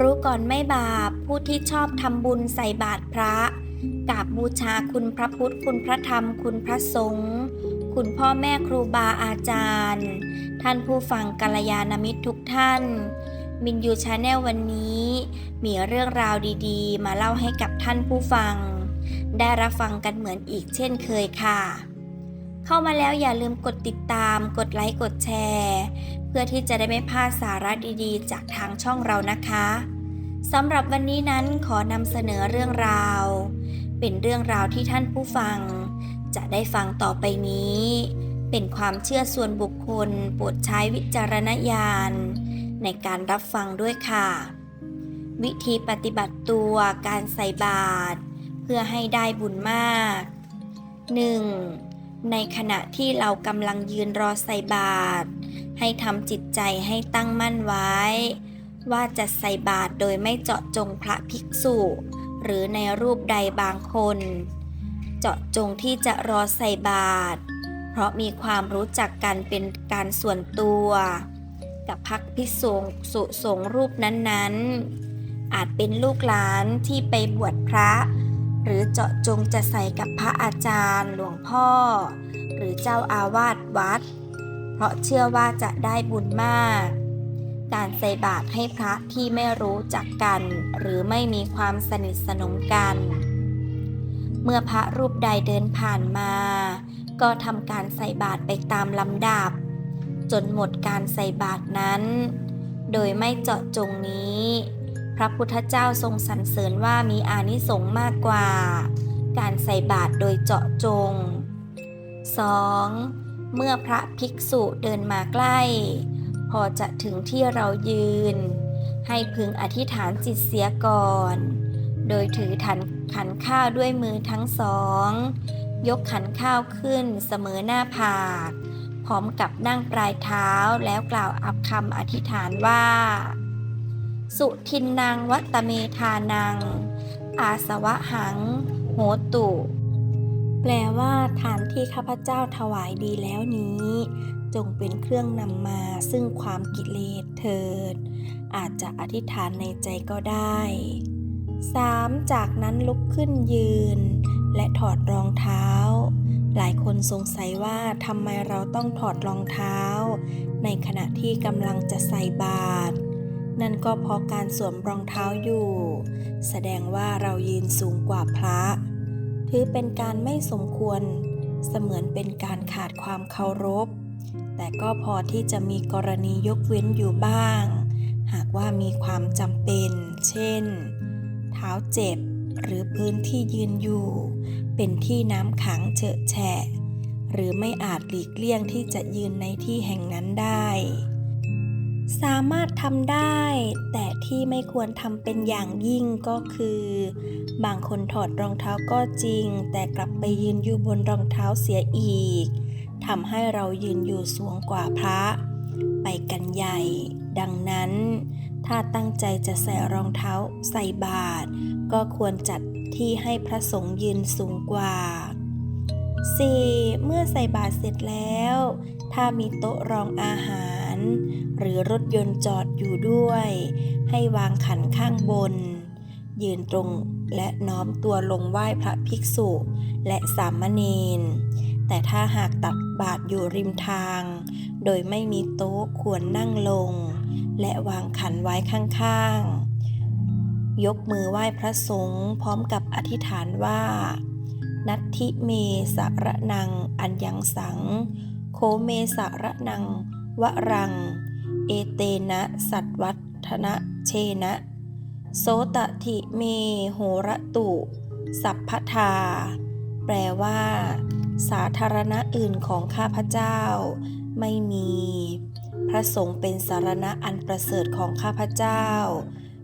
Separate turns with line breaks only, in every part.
รู้ก่อนไม่บาป ผู้ที่ชอบทำบุญใส่บาตรพระกราบบูชาคุณพระพุทธ คุณพระธรรม คุณพระสงฆ์คุณพ่อแม่ครูบาอาจารย์ ท่านผู้ฟังกัลยาณมิตรทุกท่านมินยูชาแนลวันนี้ มีเรื่องราวดีๆ มาเล่าให้กับท่านผู้ฟัง ได้รับฟังกันเหมือนอีกเช่นเคยค่ะ เข้ามาแล้วอย่าลืมกดติดตาม กดไลค์ กดแชร์ เพื่อที่จะได้ไม่พลาดสาระดีๆ จากทางช่องเรานะคะ สำหรับวันนี้นั้นขอนำเสนอเรื่องราว เป็นเรื่องราวที่ท่านผู้ฟัง จะได้ฟังต่อไปนี้ เป็นความเชื่อส่วนบุคคลโปรดใช้วิจารณญาณ ในการรับฟังด้วยค่ะ วิธีปฏิบัติตัวการใส่บาตรเพื่อให้ได้บุญมาก 1. ในขณะที่เรากำลังยืนรอใส่บาตรให้ทำจิตใจให้ตั้งมั่นไว้ ว่าจะใส่บาตรโดยไม่เจาะจงพระภิกษุ หรือในรูปใดบางคน เจาะจงที่จะรอใส่บาตรเพราะมีความรู้จักกันเป็นการส่วนตัว กับพักพิสงสุสงฆ์รูปนั้นๆ อาจเป็นลูกหลานที่ไปบวชพระ หรือเจาะจงจะใส่กับพระอาจารย์หลวงพ่อ หรือเจ้าอาวาสวัด เพราะเชื่อว่าจะได้บุญมาก การใส่บาตรให้พระที่ไม่รู้จักกัน หรือไม่มีความสนิทสนมกัน เมื่อพระรูปใดเดินผ่านมา ก็ทำการใส่บาตรไปตามลำดับ จนหมดการใส่บาตรนั้น โดยไม่เจาะจงนี้ พระพุทธเจ้าทรงสรรเสริญว่ามีอานิสงส์มากกว่า การใส่บาตรโดยเจาะจง 2. เมื่อพระภิกษุเดินมาใกล้ อจะถึงที่เรายืน ให้พึงอธิษฐานจิตเสียก่อน โดยถือถันขันข้าวด้วยมือทั้งสอง ยกขันข้าวขึ้นเสมอหน้าผาก พร้อมกับนั่งปลายเท้าแล้วกล่าวอับคำอธิษฐานว่า สุทินนางวัตเมธานัง อาสวะหัง โหตุแปลว่าทานที่ข้าพเจ้าถวายดีแล้วนี้ จงเป็นเครื่องนำมาซึ่งความกิเลสเถิด อาจจะอธิษฐานในใจก็ได้ 3. จากนั้นลุกขึ้นยืน และถอดรองเท้า หลายคนสงสัยว่าทำไมเราต้องถอดรองเท้า ในขณะที่กำลังจะใส่บาตรนั่นก็เพราะการสวมรองเท้าอยู่ แสดงว่าเรายืนสูงกว่าพระ ถือเป็นการไม่สมควร เสมือนเป็นการขาดความเคารพ แต่ก็พอที่จะมีกรณียกเว้นอยู่บ้าง หากว่ามีความจำเป็น เช่น เท้าเจ็บ หรือพื้นที่ยืนอยู่ เป็นที่น้ำขังเฉอะแฉะ หรือไม่อาจหลีกเลี่ยงที่จะยืนในที่แห่งนั้นได้ สามารถทำได้ แต่ที่ไม่ควรทำเป็นอย่างยิ่งก็คือ บางคนถอดรองเท้าก็จริง แต่กลับไปยืนอยู่บนรองเท้าเสียอีก ทำให้เรายืนอยู่สูงกว่าพระ ไปกันใหญ่ ดังนั้น ถ้าตั้งใจจะใส่รองเท้าใส่บาตรก็ควรจัดที่ให้พระสงฆ์ยืนสูงกว่า 4. เมื่อใส่บาตรเสร็จแล้ว ถ้ามีโต๊ะรองอาหาร หรือรถยนต์จอดอยู่ด้วย ให้วางขันข้างบน ยืนตรงและน้อมตัวลงไหว้พระภิกษุ และสามเณร แต่ถ้าหากตักบาตรอยู่ริมทาง โดยไม่มีโต๊ะควรนั่งลง และวางขันไว้ข้างๆ ยกมือไหว้พระสงฆ์พร้อมกับอธิษฐานว่า นัตถิเมสระนัง อัญญังสัง โคเมสระนัง วรัง เอเตนะสัตวัฒนะเชนะ โสตถิเมโหระตุ สัพพทา แปลว่า สาธารณะอื่นของข้าพเจ้า ไม่มี พระสงฆ์เป็นสารณะอันประเสริฐของข้าพเจ้า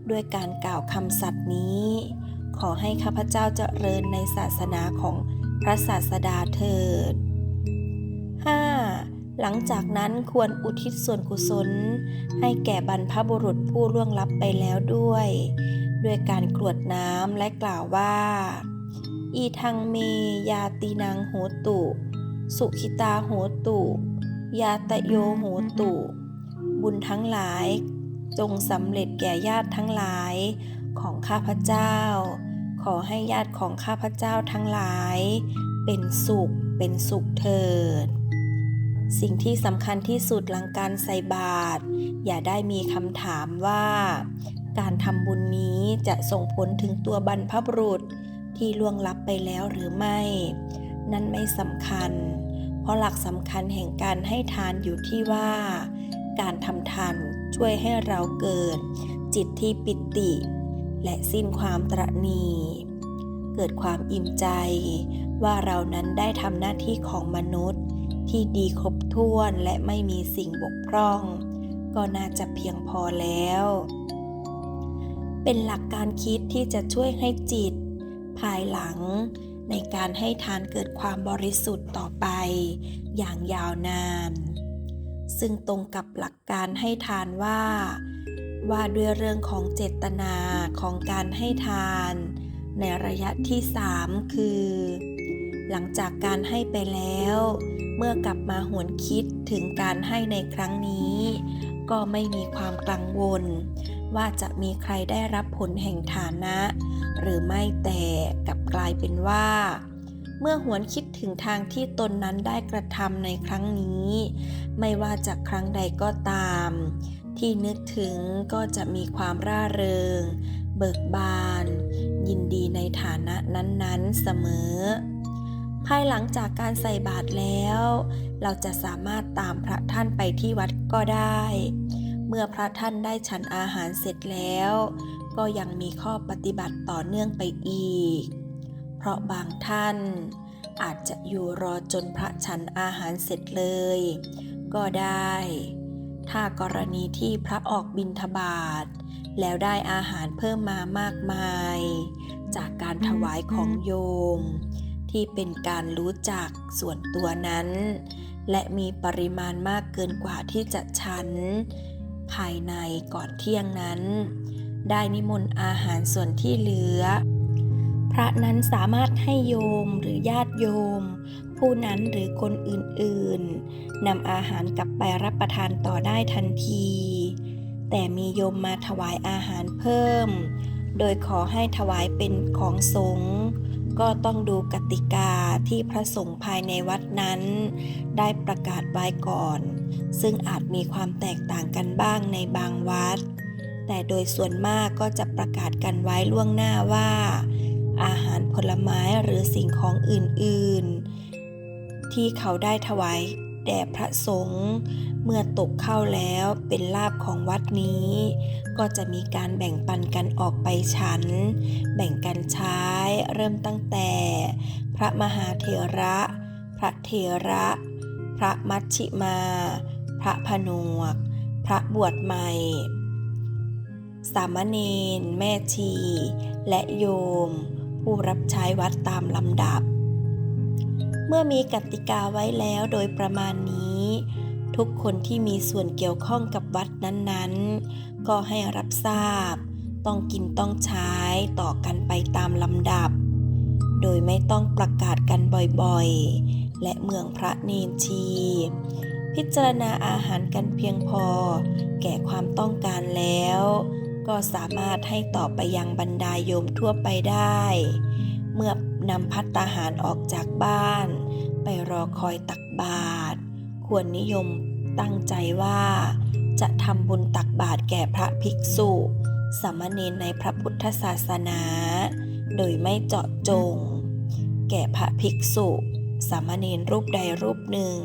ด้วยการกล่าวคำสัตย์นี้ ขอให้ข้าพเจ้าเจริญในศาสนาของพระศาสดาเถิด 5. หลังจากนั้นควรอุทิศส่วนกุศล ให้แก่บรรพบุรุษผู้ล่วงลับไปแล้วด้วย ด้วยการกรวดน้ำและกล่าวว่า อีทังเมยาตีนังโหตุ สุขิตาโหตุ ยาตะโยโหตุ บุญทั้งหลาย จงสำเร็จแก่ญาติทั้งหลายของข้าพเจ้า ขอให้ญาติของข้าพเจ้าทั้งหลาย เป็นสุขเป็นสุขเถิดสิ่งที่สำคัญที่สุดหลังการใส่บาตรอย่าได้มีคำถามว่า การทำบุญนี้จะส่งผลถึงตัวบรรพบุรุษ ที่ล่วงลับไปแล้วหรือไม่ นั่นไม่สำคัญ เพราะหลักสำคัญแห่งการให้ทานอยู่ที่ว่า การทำทานช่วยให้เราเกิด จิตที่ปิติ และสิ้นความตระนีเกิดความอิ่มใจ ว่าเรานั้นได้ทำหน้าที่ของมนุษย์ ที่ดีครบถ้วนและไม่มีสิ่งบกพร่อง ก็น่าจะเพียงพอแล้ว เป็นหลักการคิดที่จะช่วยให้จิต ภายหลัง ในการให้ทานเกิดความบริสุทธิ์ต่อไป อย่างยาวนาน ซึ่งตรงกับหลักการให้ทานว่า ว่าด้วยเรื่องของเจตนาของการให้ทาน ในระยะที่ 3 คือ หลังจากการให้ไปแล้ว เมื่อกลับมาหวนคิดถึงการให้ในครั้งนี้ ก็ไม่มีความกังวลว่าจะมีใครได้รับผลแห่งฐานะ หรือไม่แต่กลับกลายเป็นว่า เมื่อหวนคิดถึงทางที่ตนนั้นได้กระทำในครั้งนี้ ไม่ว่าจากครั้งใดก็ตาม ที่นึกถึงก็จะมีความร่าเริง เบิกบาน ยินดีในฐานะนั้นๆเสมอ ภายหลังจากการใส่บาตรแล้ว เราจะสามารถตามพระท่านไปที่วัดก็ได้เมื่อพระท่านได้ฉันอาหารเสร็จแล้ว ก็ยังมีข้อปฏิบัติต่อเนื่องไปอีก เพราะบางท่านอาจจะอยู่รอจนพระฉันอาหารเสร็จเลย ก็ได้ ถ้ากรณีที่พระออกบิณฑบาตแล้วได้อาหารเพิ่มมามากมาย จากการถวายของโยม ที่เป็นการรู้จักส่วนตัวนั้น และมีปริมาณมากเกินกว่าที่จะฉัน ภายในก่อนเที่ยงนั้น ได้นิมนต์อาหารส่วนที่เหลือ พระนั้นสามารถให้โยมหรือญาติโยม ผู้นั้นหรือคนอื่นๆนำอาหารกลับไปรับประทานต่อได้ทันที แต่มีโยมมาถวายอาหารเพิ่ม โดยขอให้ถวายเป็นของสงฆ์ก็ต้องดูกติกาที่พระสงฆ์ภายในวัดนั้น ได้ประกาศไว้ก่อน ซึ่งอาจมีความแตกต่างกันบ้างในบางวัด แต่โดยส่วนมากก็จะประกาศกันไว้ล่วงหน้าว่า อาหารผลไม้หรือสิ่งของอื่นๆ ที่เขาได้ถวายแด่พระสงฆ์เมื่อตกเข้าแล้วเป็นลาบของวัดนี้ ก็จะมีการแบ่งปันกันออกไปฉัน แบ่งกันใช้เริ่มตั้งแต่ พระมหาเถระ พระเถระ พระมัชชิมา พระผนวก พระบวชใหม่ สามเณรแม่ชี และโยม ผู้รับใช้วัดตามลำดับ เมื่อมีกติกาไว้แล้วโดยประมาณนี้ ทุกคนที่มีส่วนเกี่ยวข้องกับวัดนั้นๆ ก็ให้รับทราบ ต้องกินต้องใช้ต่อกันไปตามลำดับ โดยไม่ต้องประกาศกันบ่อยๆ และเมืองพระเนนชีพิจารณาอาหารกันเพียงพอ แก่ความต้องการแล้ว ก็สามารถให้ต่อไปยังบรรดาโยมทั่วไปได้ เมื่อนำพัตตาหารออกจากบ้าน ไปรอคอยตักบาตรควรนิยมตั้งใจว่า จะทำบุญตักบาตรแก่พระภิกษุสามเณรในพระพุทธศาสนา โดยไม่เจาะจง แก่พระภิกษุสามเณรรูปใดรูปหนึ่ง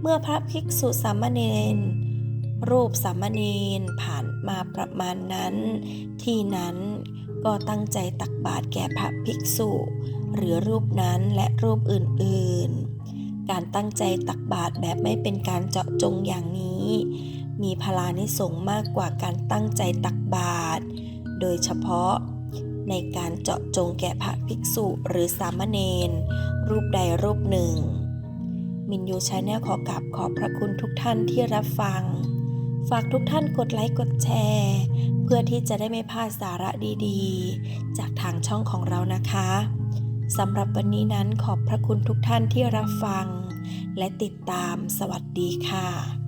เมื่อพระภิกษุสามเณร รูปสามเณรผ่านมาประมาณนั้น ที่นั้นก็ตั้งใจตักบาตรแก่พระภิกษุ หรือรูปนั้นและรูปอื่นๆ การตั้งใจตักบาตรแบบไม่เป็นการเจาะจงอย่างนี้ มีพลานิสงมากกว่าการตั้งใจตักบาตรโดยเฉพาะในการเจาะจงแก่พระภิกษุหรือสามเณรรูปใดรูปหนึ่ง มินยูชาแนลขอกราบขอบพระคุณทุกท่านที่รับฟัง ฝากทุกท่านกดไลค์กดแชร์ เพื่อที่จะได้ไม่พลาดสาระดีๆ จากทางช่องของเรานะคะสำหรับวันนี้นั้นขอบพระคุณทุกท่านที่รับฟัง และติดตามสวัสดีค่ะ